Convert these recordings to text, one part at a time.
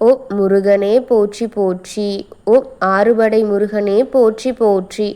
ஓ முருகனே போற்றி போற்றி. ஓ ஆறுபடை முருகனே போற்றி போற்றி.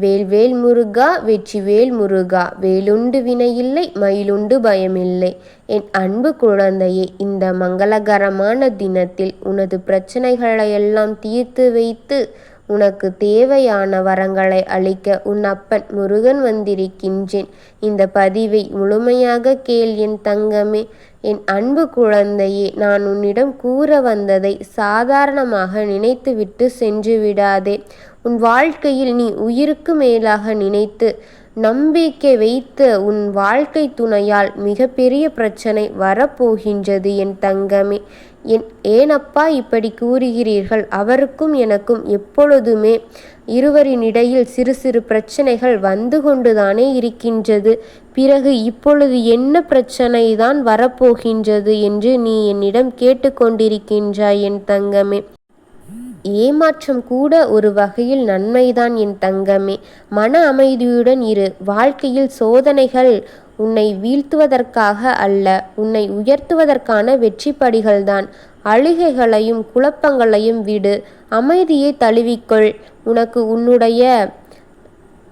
வேல்வேல் முருகா வெற்றிவேல் முருகா. வேலுண்டு வினையில்லை மயிலுண்டு பயமில்லை. என் அன்பு குழந்தையே இந்த மங்களகரமான தினத்தில் உனது பிரச்சனைகளையெல்லாம் தீர்த்து வைத்து உனக்கு தேவையான வரங்களை அளிக்க உன் அப்பன் முருகன் வந்திருக்கின்றேன். இந்த பதிவை முழுமையாக கேள் என் தங்கமே. என் அன்பு குழந்தையே நான் உன்னிடம் கூற வந்ததை சாதாரணமாக நினைத்துவிட்டு சென்று விடாதே. உன் வாழ்க்கையில் நீ உயிருக்கு மேலாக நினைத்து நம்பிக்கை வைத்த உன் வாழ்க்கை துணையால் மிகப்பெரிய பிரச்சனை வரப்போகின்றது என் தங்கமே. என் ஏனப்பா இப்படி கூறுகிறீர்கள்? அவருக்கும் எனக்கும் எப்பொழுதுமே இருவரின் இடையில் சிறு சிறு பிரச்சனைகள் வந்து கொண்டுதானே இருக்கின்றது. பிறகு இப்பொழுது என்ன பிரச்சனை தான் வரப்போகின்றது என்று நீ என்னிடம் கேட்டுக்கொண்டிருக்கின்றாய் என் தங்கமே. ஏமாற்றம் கூட ஒரு வகையில் நன்மைதான் என் தங்கமே. மன அமைதியுடன் இரு. வாழ்க்கையில் சோதனைகள் உன்னை வீழ்த்துவதற்காக அல்ல உன்னை உயர்த்துவதற்கான வெற்றி படிகள்தான் அழுகைகளையும் குழப்பங்களையும் விடு. அமைதியை தழுவிக்கொள். உனக்கு உன்னுடைய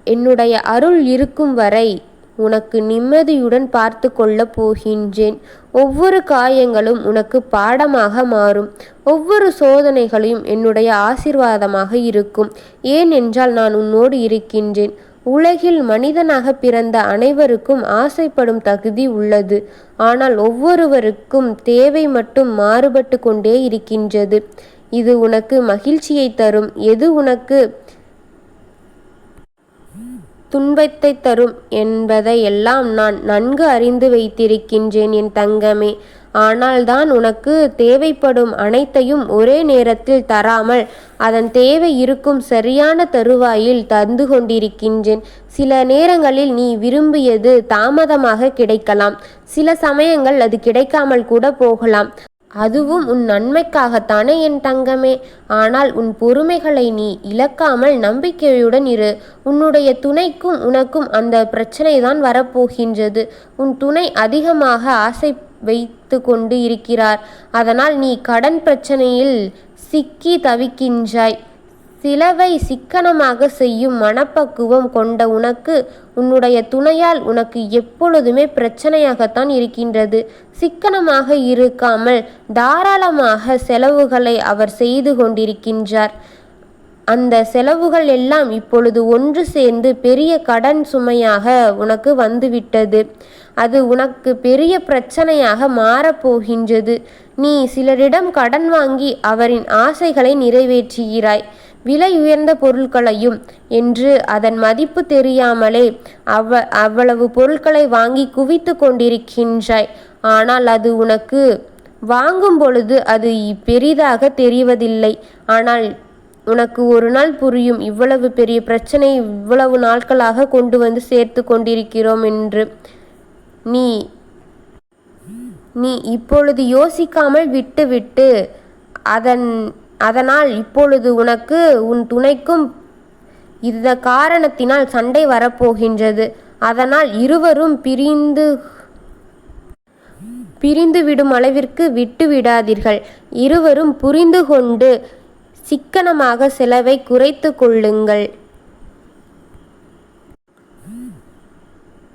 என்னுடைய அருள் இருக்கும் வரை உனக்கு நிம்மதியுடன் பார்த்து கொள்ளப் போகின்றேன். ஒவ்வொரு காயங்களும் உனக்கு பாடமாக மாறும். ஒவ்வொரு சோதனைகளையும் என்னுடைய ஆசிர்வாதமாக இருக்கும். ஏனென்றால் நான் உன்னோடு இருக்கின்றேன். உலகில் மனிதனாக பிறந்த அனைவருக்கும் ஆசைப்படும் தகுதி உள்ளது. ஆனால் ஒவ்வொருவருக்கும் தேவை மட்டும் மாறுபட்டு கொண்டே இருக்கின்றது. இது உனக்கு மகிழ்ச்சியை தரும். எது உனக்கு துன்பத்தை தரும் என்பதை எல்லாம் நான் நன்கு அறிந்து வைத்திருக்கின்றேன் என் தங்கமே. ஆனால் தான் உனக்கு தேவைப்படும் அனைத்தையும் ஒரே நேரத்தில் தராமல் அதன் தேவை இருக்கும் சரியான தருவாயில் தந்து கொண்டிருக்கின்றேன். சில நேரங்களில் நீ விரும்பியது தாமதமாக கிடைக்கலாம். சில சமயங்கள் அது கிடைக்காமல் கூட போகலாம். அதுவும் உன் நன்மைக்காகத்தானே என் தங்கமே. ஆனால் உன் பொறுமைகளை நீ இழக்காமல் நம்பிக்கையுடன் இரு. உன்னுடைய துணைக்கும் உனக்கும் அந்த பிரச்சனை தான் வரப்போகின்றது. உன் துணை அதிகமாக ஆசை வைத்து கொண்டு இருக்கிறார். அதனால் நீ கடன் பிரச்சனையில் சிக்கி தவிக்கின்றாய். சிலவை சிக்கனமாக செய்யும் மனப்பக்குவம் கொண்ட உனக்கு உன்னுடைய துணையால் உனக்கு எப்பொழுதுமே பிரச்சனையாகத்தான் இருக்கின்றது. சிக்கனமாக இருக்காமல் தாராளமாக செலவுகளை அவர் செய்து கொண்டிருக்கின்றார். அந்த செலவுகள் எல்லாம் இப்பொழுது ஒன்று சேர்ந்து பெரிய கடன் சுமையாக உனக்கு வந்துவிட்டது. அது உனக்கு பெரிய பிரச்சனையாக மாறப்போகின்றது. நீ சிலரிடம் கடன் வாங்கி அவரின் ஆசைகளை நிறைவேற்றுகிறாய். விலை உயர்ந்த பொருட்களையும் என்று அதன் மதிப்பு தெரியாமலே அவ அவ்வளவு பொருட்களை வாங்கி குவித்து கொண்டிருக்கின்றாய். ஆனால் அது உனக்கு வாங்கும் பொழுது அது பெரிதாக தெரிவதில்லை. ஆனால் உனக்கு ஒரு நாள் புரியும் இவ்வளவு பெரிய பிரச்சனை இவ்வளவு நாட்களாக கொண்டு வந்து சேர்த்து கொண்டிருக்கிறோம் என்று. நீ நீ இப்பொழுது யோசிக்காமல் விட்டுவிட்டு அதன் அதனால் இப்பொழுது உனக்கு உன் துணைக்கும் இந்த காரணத்தினால் சண்டை வரப்போகின்றது. அதனால் இருவரும் பிரிந்து பிரிந்து விடும் அளவிற்கு விட்டு விடாதீர்கள் இருவரும் புரிந்து கொண்டு சிக்கனமாக செலவை குறைத்து கொள்ளுங்கள்.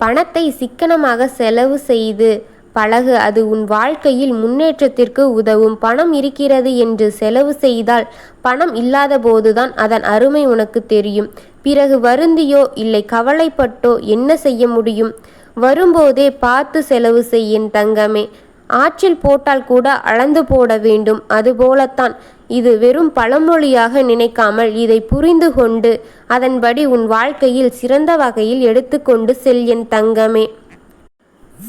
பணத்தை சிக்கனமாக செலவு செய்து பழகு அது உன் வாழ்க்கையில் முன்னேற்றத்திற்கு உதவும். பணம் இருக்கிறது என்று செலவு செய்தால் பணம் இல்லாத போதுதான் அதன் அருமை உனக்கு தெரியும். பிறகு வருந்தியோ இல்லை கவலைப்பட்டோ என்ன செய்ய முடியும்? வரும்போதே பார்த்து செலவு செய்யின் தங்கமே. ஆற்றில் போட்டால் கூட அளந்து போட வேண்டும். அதுபோலத்தான். இது வெறும் பழமொழியாக நினைக்காமல் இதை புரிந்து கொண்டு அதன்படி உன் வாழ்க்கையில் சிறந்த வகையில் எடுத்துக்கொண்டு செல் என் தங்கமே.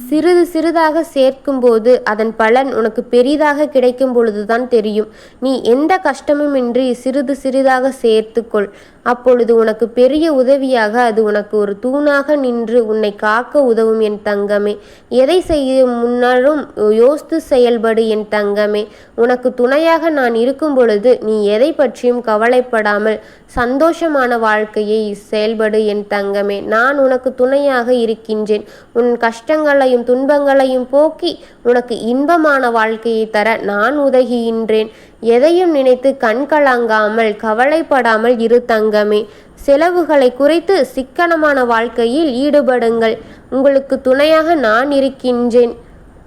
சிறிது சிறிதாக சேர்க்கும்போது அதன் பலன் உனக்கு பெரிதாக கிடைக்கும் பொழுதுதான் தெரியும். நீ எந்த கஷ்டமுமின்றி சிறிது சிறிதாக சேர்த்துக்கொள். அப்பொழுது உனக்கு பெரிய உதவியாக அது உனக்கு ஒரு தூணாக நின்று உன்னை காக்க உதவும் என் தங்கமே. எதை செய்யும் முன்னாலும் யோசித்து செயல்படு என் தங்கமே. உனக்கு துணையாக நான் இருக்கும் பொழுது நீ எதை பற்றியும் கவலைப்படாமல் சந்தோஷமான வாழ்க்கையை செயல்படு என் தங்கமே. நான் உனக்கு துணையாக இருக்கின்றேன். உன் கஷ்டங்கள் துன்பங்களையும் போக்கி உனக்கு இன்பமான வாழ்க்கையை தர நான் உதகின்றேன் எதையும் நினைத்து கண்கலங்காமல் கவலைப்படாமல் இரு தங்கமே. செலவுகளை குறைத்து சிக்கனமான வாழ்க்கையில் ஈடுபடுங்கள். உங்களுக்கு துணையாக நான் இருக்கின்றேன்.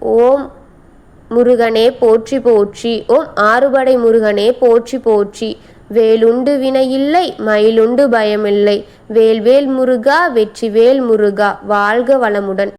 ஓம் முருகனே போற்றி போற்றி. ஓம் ஆறுபடை முருகனே போற்றி போற்றி. வேலுண்டு வினையில்லை மயிலுண்டு பயமில்லை. வேல்வேல் முருகா வெற்றி வேல் முருகா. வாழ்க வளமுடன்.